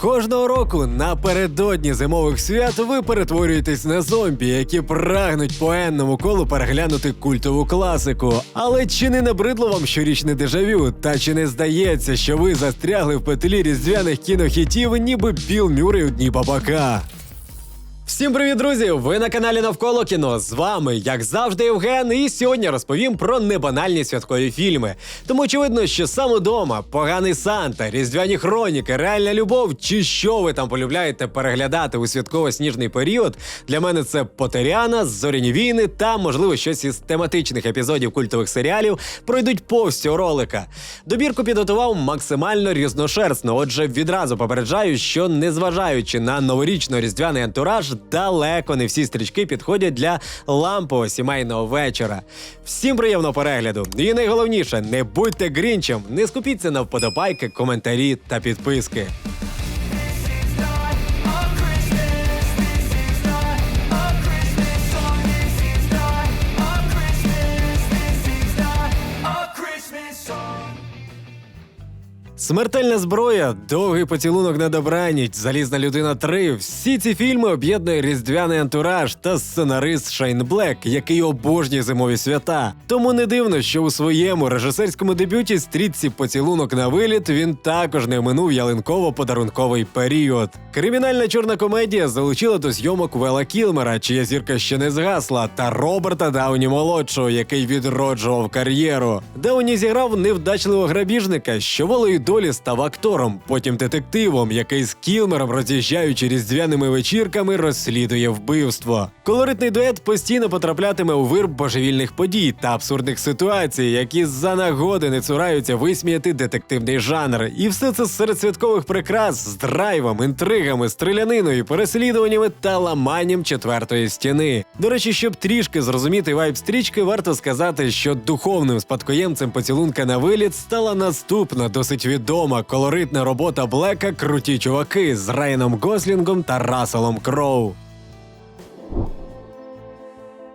Кожного року напередодні зимових свят ви перетворюєтесь на зомбі, які прагнуть по енному колу переглянути культову класику. Але чи не набридло вам щорічне дежавю? Та чи не здається, що ви застрягли в петлі різдвяних кінохітів, ніби Біл Мюррей у дні бабака? Всім привіт, друзі! Ви на каналі Навколо кіно. З вами, як завжди, Євген. І сьогодні розповім про небанальні святкові фільми. Тому очевидно, що сам удома, поганий Санта, різдвяні хроніки, реальна любов, чи що ви там полюбляєте переглядати у святково-сніжний період. Для мене це Потеряна, Зоряні війни та, можливо, щось із тематичних епізодів культових серіалів пройдуть повз цього ролика. Добірку підготував максимально різношерстно. Отже, відразу попереджаю, що незважаючи на новорічно-різдвяний антураж, далеко не всі стрічки підходять для лампового сімейного вечора. Всім приємного перегляду! І найголовніше, не будьте грінчем, не скупіться на вподобайки, коментарі та підписки. Смертельна зброя, довгий поцілунок на добраніч, залізна людина 3. Всі ці фільми об'єднує різдвяний антураж та сценарист Шейн Блек, який обожнює зимові свята. Тому не дивно, що у своєму режисерському дебюті стрітці поцілунок на виліт він також не оминув ялинково-подарунковий період. Кримінальна чорна комедія залучила до зйомок Вела Кілмера, чия зірка ще не згасла, та Роберта Дауні молодшого, який відроджував кар'єру. Дауні зіграв невдачливого грабіжника, що волею долі став актором, потім детективом, який з Кілмером, роз'їжджаючи різдвяними вечірками, розслідує вбивство. Колоритний дует постійно потраплятиме у вир божевільних подій та абсурдних ситуацій, які за нагоди не цураються висміяти детективний жанр. І все це серед святкових прикрас з драйвом, інтригами, стріляниною, переслідуваннями та ламанням четвертої стіни. До речі, щоб трішки зрозуміти вайб стрічки, варто сказати, що духовним спадкоємцем поцілунка на виліт стала наступна досить відома колоритна робота Блека Круті чуваки з Рейном Гослінгом та Расселом Кроу.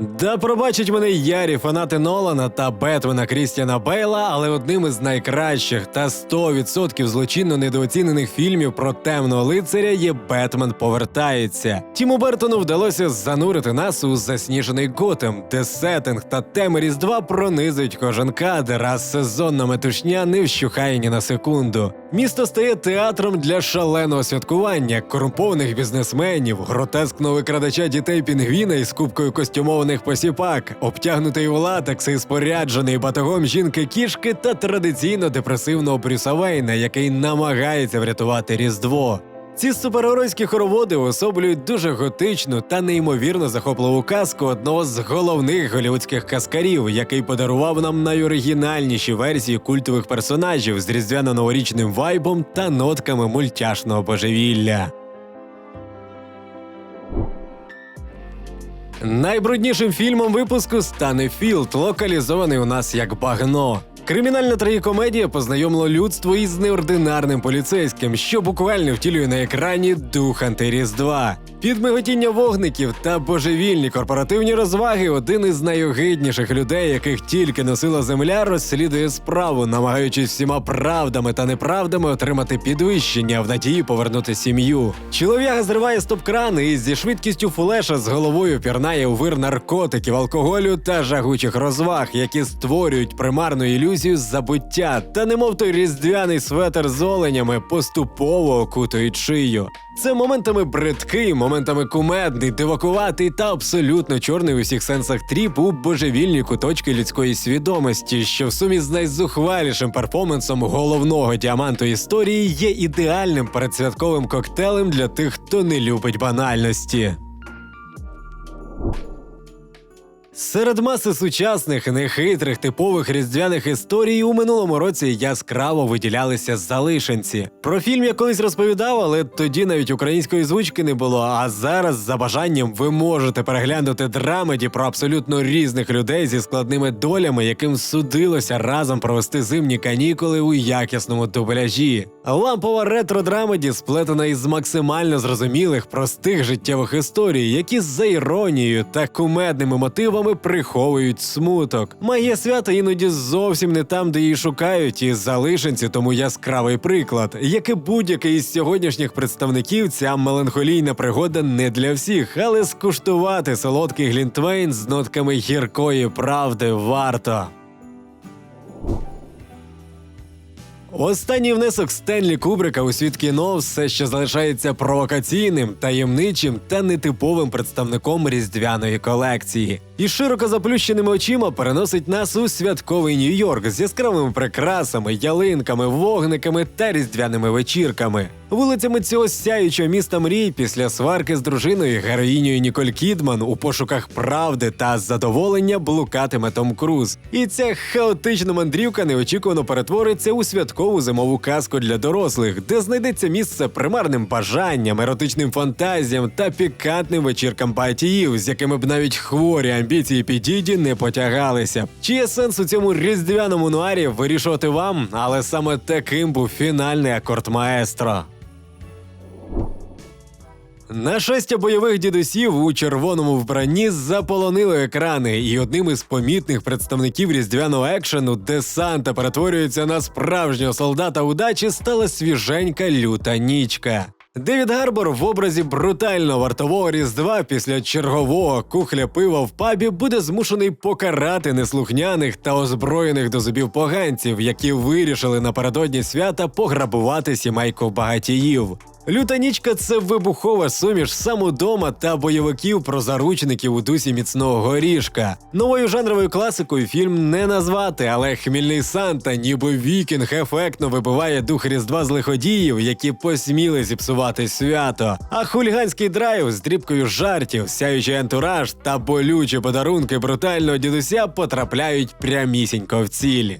Да пробачать мене ярі фанати Нолана та Бетмена Крістіана Бейла, але одним із найкращих та 100% злочинно недооцінених фільмів про темного лицаря є Бетмен повертається. Тіму Бертону вдалося занурити нас у засніжений Готем, де сеттинг та теми Різдва пронизують кожен кадр, а сезонна метушня не вщухає ні на секунду. Місто стає театром для шаленого святкування, корумпованих бізнесменів, гротескного викрадача дітей пінгвіна із кубкою костюмованих посіпак, обтягнутий у латекс і споряджений батогом жінки кішки та традиційно депресивного Брюса Вейна, який намагається врятувати Різдво. Ці супергеройські хороводи уособлюють дуже готичну та неймовірно захопливу казку одного з головних голівудських каскарів, який подарував нам найоригінальніші версії культових персонажів з різдвяно-новорічним вайбом та нотками мультяшного божевілля. Найбруднішим фільмом випуску стане Філд, локалізований у нас як багно. Кримінальна трагікомедія познайомила людство із неординарним поліцейським, що буквально втілює на екрані дух. Під миготіння вогників та божевільні корпоративні розваги один із найогидніших людей, яких тільки носила земля, розслідує справу, намагаючись всіма правдами та неправдами отримати підвищення в надії повернути сім'ю. Чолов'яга зриває стоп-кран і зі швидкістю флеша з головою пірнає у вир наркотиків, алкоголю та жагучих розваг, які створюють примарну ілюзію забуття, та немов той різдвяний светер з оленями поступово окутують шию. Це моментами бридкий, моментами кумедний, дивакуватий та абсолютно чорний у всіх сенсах тріп у божевільні куточки людської свідомості, що в сумі з найзухвалішим перформансом головного діаманту історії є ідеальним передсвятковим коктейлем для тих, хто не любить банальності. Серед маси сучасних, нехитрих, типових різдвяних історій у минулому році яскраво виділялися залишенці. Про фільм я колись розповідав, але тоді навіть української звучки не було. А зараз, за бажанням, ви можете переглянути драмеді про абсолютно різних людей зі складними долями, яким судилося разом провести зимні канікули у якісному дубляжі. Лампова ретро-драмеді сплетена із максимально зрозумілих, простих життєвих історій, які за іронією та кумедними мотивами фільмами приховують смуток. Магія свята іноді зовсім не там, де її шукають, і залишенці тому яскравий приклад. Як і будь-який із сьогоднішніх представників, ця меланхолійна пригода не для всіх, але скуштувати солодкий глінтвейн з нотками гіркої правди варто. Останній внесок Стенлі Кубрика у світ кіно все ще залишається провокаційним, таємничим та нетиповим представником різдвяної колекції. І широко заплющеними очима переносить нас у святковий Нью-Йорк з яскравими прикрасами, ялинками, вогниками та різдвяними вечірками. Вулицями цього сяючого міста мрій після сварки з дружиною героїнею Ніколь Кідман у пошуках правди та задоволення блукатиме Том Круз. І ця хаотична мандрівка неочікувано перетвориться у святкову зимову казку для дорослих, де знайдеться місце примарним бажанням, еротичним фантазіям та пікантним вечіркам батіїв, з якими б навіть хворі амбіції Підіді не потягалися. Чи є сенс у цьому різдвяному нуарі вирішувати вам, але саме таким був фінальний акорд маестро. Нашестя бойових дідусів у червоному вбранні заполонили екрани, і одним із помітних представників різдвяного екшену, де Санта перетворюється на справжнього солдата удачі, стала свіженька люта нічка. Девід Гарбор в образі брутального вартового різдва після чергового кухля пива в пабі буде змушений покарати неслухняних та озброєних до зубів поганців, які вирішили напередодні свята пограбувати сімейку багатіїв. Люта нічка це вибухова суміш самодома та бойовиків про заручників у дусі міцного горішка. Новою жанровою класикою фільм не назвати, але хмільний Санта, ніби вікінг, ефектно вибиває дух різдва з лиходіїв, які посміли зіпсувати свято. А хуліганський драйв з дрібкою жартів, сяючий антураж та болючі подарунки брутального дідуся потрапляють прямісінько в ціль.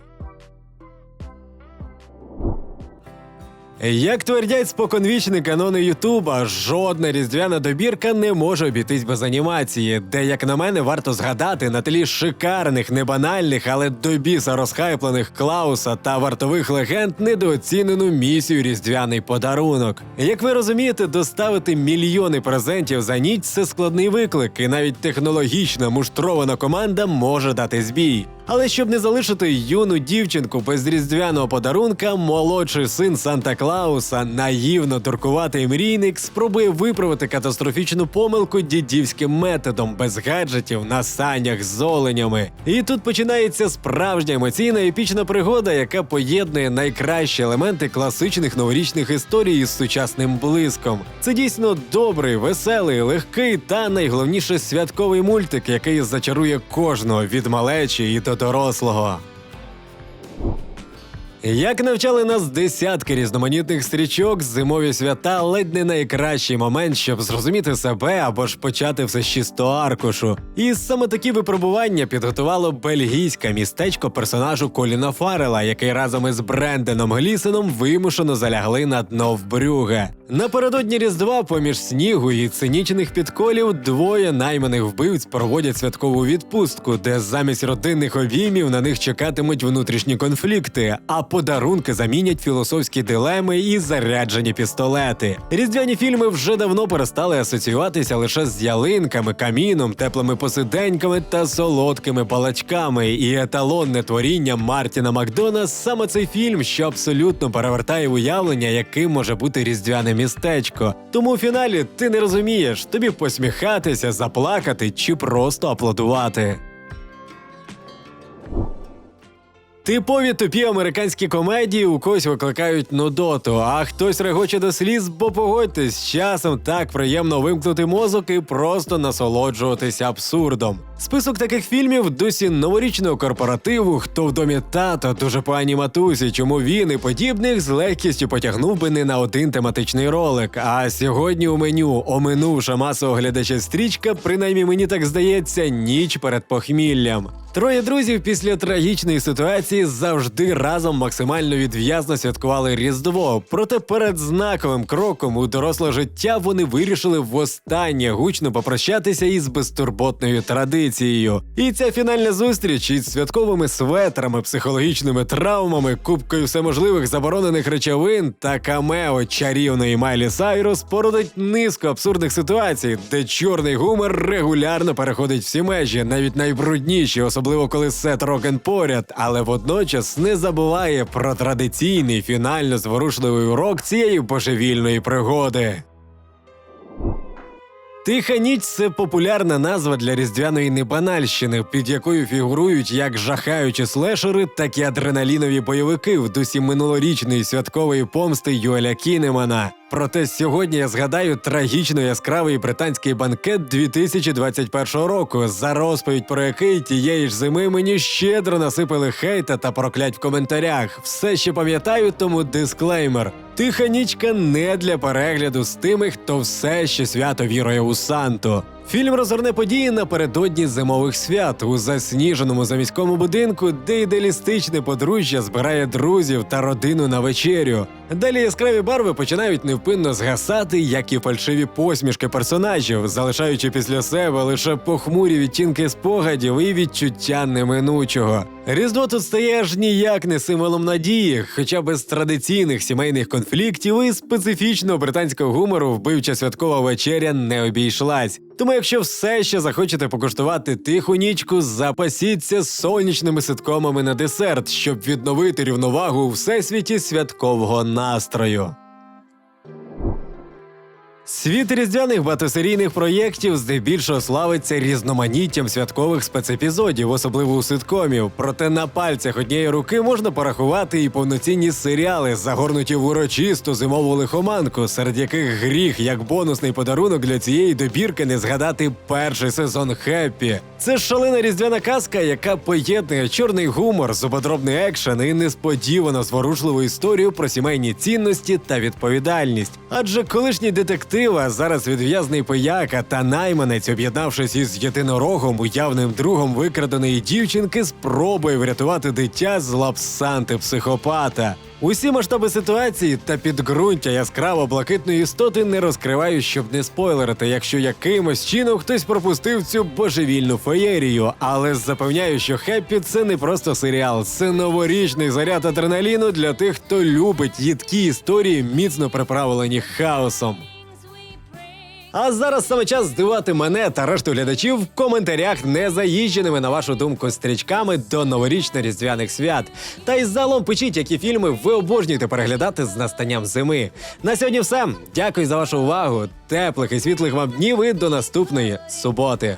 Як твердять споконвічні канони Ютуба, жодна різдвяна добірка не може обійтись без анімації, де, як на мене, варто згадати на тлі шикарних, небанальних, але до біса розхайплених Клауса та вартових легенд недооцінену місію різдвяний подарунок. Як ви розумієте, доставити мільйони презентів за ніч це складний виклик, і навіть технологічна муштрована команда може дати збій. Але щоб не залишити юну дівчинку без різдвяного подарунка, молодший син Санта Клауса, наївно туркуватий мрійник, спробує виправити катастрофічну помилку дідівським методом без гаджетів на санях з оленями. І тут починається справжня емоційна епічна пригода, яка поєднує найкращі елементи класичних новорічних історій із сучасним блиском. Це дійсно добрий, веселий, легкий та найголовніше святковий мультик, який зачарує кожного від малечі і до дорослого. Як навчали нас десятки різноманітних стрічок, зимові свята ледь не найкращий момент, щоб зрозуміти себе або ж почати все з чистого аркушу. І саме такі випробування підготувало бельгійське містечко персонажу Коліна Фарела, який разом із Бренденом Глісеном вимушено залягли на дно в Брюге. Напередодні Різдва, поміж снігу і цинічних підколів, двоє найманих вбивць проводять святкову відпустку, де замість родинних обіймів на них чекатимуть внутрішні конфлікти, а подарунки замінять філософські дилеми і заряджені пістолети. Різдвяні фільми вже давно перестали асоціюватися лише з ялинками, каміном, теплими посиденьками та солодкими балачками. І еталонне творіння Мартіна Макдона саме цей фільм, що абсолютно перевертає уявлення, яким може бути містечко. Тому в фіналі ти не розумієш, тобі посміхатися, заплакати чи просто аплодувати. Типові тупі американські комедії у когось викликають нудоту, а хтось регоче до сліз, бо погодьтесь, з часом так приємно вимкнути мозок і просто насолоджуватися абсурдом. Список таких фільмів досі новорічного корпоративу, хто в домі тато, дуже погані матусі, чому він і подібних з легкістю потягнув би не на один тематичний ролик. А сьогодні у меню, оминувша масового глядача стрічка, принаймні мені так здається, ніч перед похміллям. Троє друзів після трагічної ситуації локації завжди разом максимально відв'язно святкували Різдво. Проте перед знаковим кроком у доросле життя вони вирішили востаннє гучно попрощатися із безтурботною традицією. І ця фінальна зустріч із святковими светрами, психологічними травмами, кубкою всеможливих заборонених речовин та камео чарівної Майлі Сайрус породить низку абсурдних ситуацій, де чорний гумор регулярно переходить всі межі, навіть найбрудніші, особливо коли сет рокен поряд, але водночас не забуває про традиційний фінально зворушливий урок цієї божевільної пригоди. Тиха ніч це популярна назва для різдвяної небанальщини, під якою фігурують як жахаючі слешери, так і адреналінові бойовики в дусі минулорічної святкової помсти Юеля Кінемана. Проте сьогодні я згадаю трагічно яскравий британський банкет 2021 року, за розповідь про який тієї ж зими мені щедро насипали хейта та проклять в коментарях. Все ще пам'ятаю, тому дисклеймер. Тиха нічка не для перегляду з тими, хто все ще свято вірує у Санту. Фільм розгорне події напередодні зимових свят у засніженому заміському будинку, де ідеалістичне подружжя збирає друзів та родину на вечерю. Далі яскраві барви починають невпинно згасати, як і фальшиві посмішки персонажів, залишаючи після себе лише похмурі відтінки спогадів і відчуття неминучого. Різдво тут стає аж ніяк не символом надії, хоча без традиційних сімейних конфліктів і специфічного британського гумору вбивча святкова вечеря не обійшлась. Тому, якщо все ще захочете покуштувати тиху нічку, запасіться сонячними ситкомами на десерт, щоб відновити рівновагу у всесвіті святкового настрою. Світ різдвяних багатосерійних проєктів здебільшого славиться різноманіттям святкових спецепізодів, особливо у ситкомів. Проте на пальцях однієї руки можна порахувати і повноцінні серіали, загорнуті в урочисту зимову лихоманку, серед яких гріх як бонусний подарунок для цієї добірки не згадати перший сезон Хеппі. Це шалена різдвяна казка, яка поєднує чорний гумор, зубодробний екшен і несподівано зворушливу історію про сімейні цінності та відповідальність. Адже колишній детектив, а зараз відв'язний пияка та найманець, об'єднавшись із єдинорогом, уявним другом викраденої дівчинки, спробує врятувати дитя з лап Санти психопата. Усі масштаби ситуації та підґрунтя яскраво блакитної істоти не розкриваю, щоб не спойлерити, якщо якимось чином хтось пропустив цю божевільну феєрію. Але запевняю, що Хеппі це не просто серіал, це новорічний заряд адреналіну для тих, хто любить їдкі історії, міцно приправлені хаосом. А зараз саме час здивати мене та решту глядачів в коментарях незаїждженими, на вашу думку, стрічками до новорічно-різдвяних свят. Та й залом пишіть, які фільми ви обожнюєте переглядати з настанням зими. На сьогодні все. Дякую за вашу увагу. Теплих і світлих вам днів і до наступної суботи.